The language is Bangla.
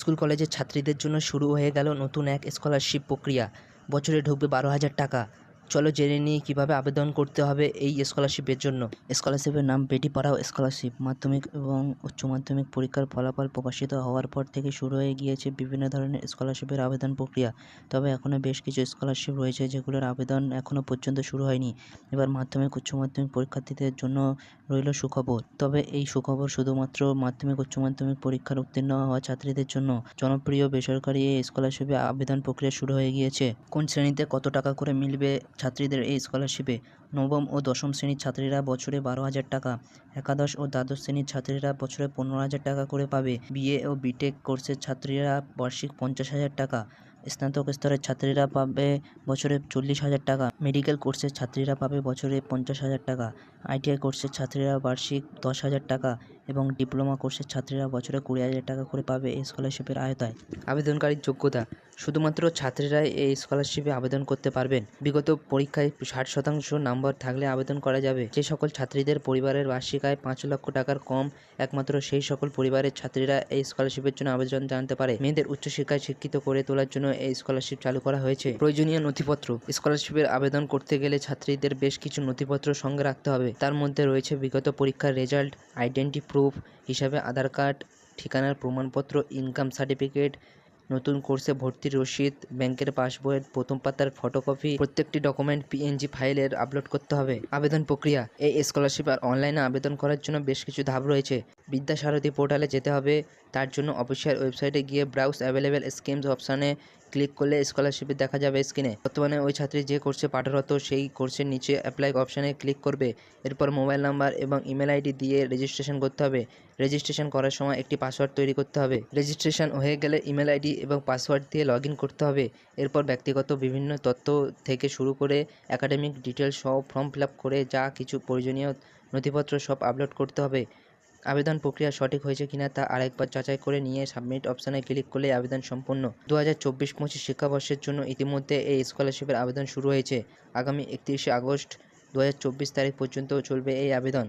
স্কুল কলেজের ছাত্রীদের জন্য শুরু হয়ে গেল নতুন এক স্কলারশিপ প্রক্রিয়া। বছরে ঢুকবে বারো হাজার টাকা। চলো জেনে নিই কীভাবে আবেদন করতে হবে এই স্কলারশিপের জন্য। স্কলারশিপের নাম বেটি পড়াও স্কলারশিপ মাধ্যমিক এবং উচ্চ মাধ্যমিক পরীক্ষার ফলাফল প্রকাশিত হওয়ার পর থেকে শুরু হয়ে গিয়েছে বিভিন্ন ধরনের স্কলারশিপের আবেদন প্রক্রিয়া। তবে এখনও বেশ কিছু স্কলারশিপ রয়েছে যেগুলোর আবেদন এখনও পর্যন্ত শুরু হয়নি। এবার মাধ্যমিক, উচ্চ মাধ্যমিক পরীক্ষার্থীদের জন্য রইল সুখবর। তবে এই সুখবর শুধুমাত্র মাধ্যমিক, উচ্চ মাধ্যমিক পরীক্ষার উত্তীর্ণ হওয়া ছাত্রীদের জন্য জনপ্রিয় বেসরকারি এই স্কলারশিপে আবেদন প্রক্রিয়া শুরু হয়ে গিয়েছে। কোন শ্রেণীতে কত টাকা করে মিলবে ছাত্রীদের এই স্কলারশিপে নবম ও দশম শ্রেণির ছাত্রীরা বছরে বারো হাজার টাকা, একাদশ ও দ্বাদশ শ্রেণির ছাত্রীরা বছরে পনেরো হাজার টাকা করে পাবে। বিএ ও বিটেক কোর্সের ছাত্রীরা বার্ষিক পঞ্চাশ হাজার টাকা, স্নাতক স্তরের ছাত্রীরা পাবে বছরে চল্লিশ হাজার টাকা, মেডিকেল কোর্সের ছাত্রীরা পাবে বছরে পঞ্চাশ হাজার টাকা, আইটিআই কোর্সের ছাত্রীরা বার্ষিক দশ হাজার টাকা এবং ডিপ্লোমা কোর্সের ছাত্রীরা বছরে কুড়ি হাজার টাকা করে পাবে এই স্কলারশিপের আয়তায়। আবেদনকারীর যোগ্যতা, শুধুমাত্র ছাত্রীরাই এই স্কলারশিপে আবেদন করতে পারবেন। বিগত পরীক্ষায় ষাট শতাংশ নাম্বার থাকলে আবেদন করা যাবে। যে সকল ছাত্রীদের পরিবারের বার্ষিক আয় পাঁচ লক্ষ টাকার কম, একমাত্র সেই সকল পরিবারের ছাত্রীরা এই স্কলারশিপের জন্য আবেদন জানাতে পারে। মেয়েদের উচ্চশিক্ষায় শিক্ষিত করে তোলার জন্য এই স্কলারশিপ চালু করা হয়েছে। প্রয়োজনীয় নথিপত্র স্কলারশিপের আবেদন করতে গেলে ছাত্রীদের বেশ কিছু নথিপত্র সঙ্গে রাখতে হবে। তার মধ্যে রয়েছে বিগত পরীক্ষার রেজাল্ট আইডেন্টি প্রুফ হিসাবে আধার কার্ড, ঠিকানার প্রমাণপত্র ইনকাম সার্টিফিকেট নতুন কোর্সে ভর্তির রসিদ, ব্যাংকের পাসবইয়ের প্রথম পাতার ফটোকপি প্রত্যেকটি ডকুমেন্ট পিএনজি ফাইলের আপলোড করতে হবে। আবেদন প্রক্রিয়া, এই স্কলারশিপ আর অনলাইনে আবেদন করার জন্য বেশ কিছু ধাপ রয়েছে। বিদ্যাসারথী পোর্টালে যেতে হবে। তার জন্য অফিসিয়াল ওয়েবসাইটে গিয়ে ব্রাউজ অ্যাভেলেবেল স্কিমস অপশানে ক্লিক করলে স্কলারশিপে দেখা যাবে স্ক্রিনে বর্তমানে ওই ছাত্রী যে কোর্সে পাঠরত, সেই কোর্সের নিচে অ্যাপ্লাই অপশানে ক্লিক করবে। এরপর মোবাইল নাম্বার এবং ইমেল আইডি দিয়ে রেজিস্ট্রেশন করতে হবে। রেজিস্ট্রেশন করার সময় একটি পাসওয়ার্ড তৈরি করতে হবে। রেজিস্ট্রেশন হয়ে গেলে ইমেল আইডি এবং পাসওয়ার্ড দিয়ে লগ করতে হবে। এরপর ব্যক্তিগত বিভিন্ন তথ্য থেকে শুরু করে একাডেমিক ডিটেলস সহ ফর্ম ফিল করে যা কিছু প্রয়োজনীয় নথিপত্র সব আপলোড করতে হবে। আবেদন প্রক্রিয়া সঠিক হয়েছে কিনা তা আরেকবার যাচাই করে নিয়ে সাবমিট অপশানে ক্লিক করলে আবেদন সম্পূর্ণ। দু হাজার চব্বিশ পঁচিশ শিক্ষাবর্ষের জন্য ইতিমধ্যে এই স্কলারশিপের আবেদন শুরু হয়েছে। আগামী একত্রিশে আগস্ট দু হাজার চব্বিশ তারিখ পর্যন্ত চলবে এই আবেদন।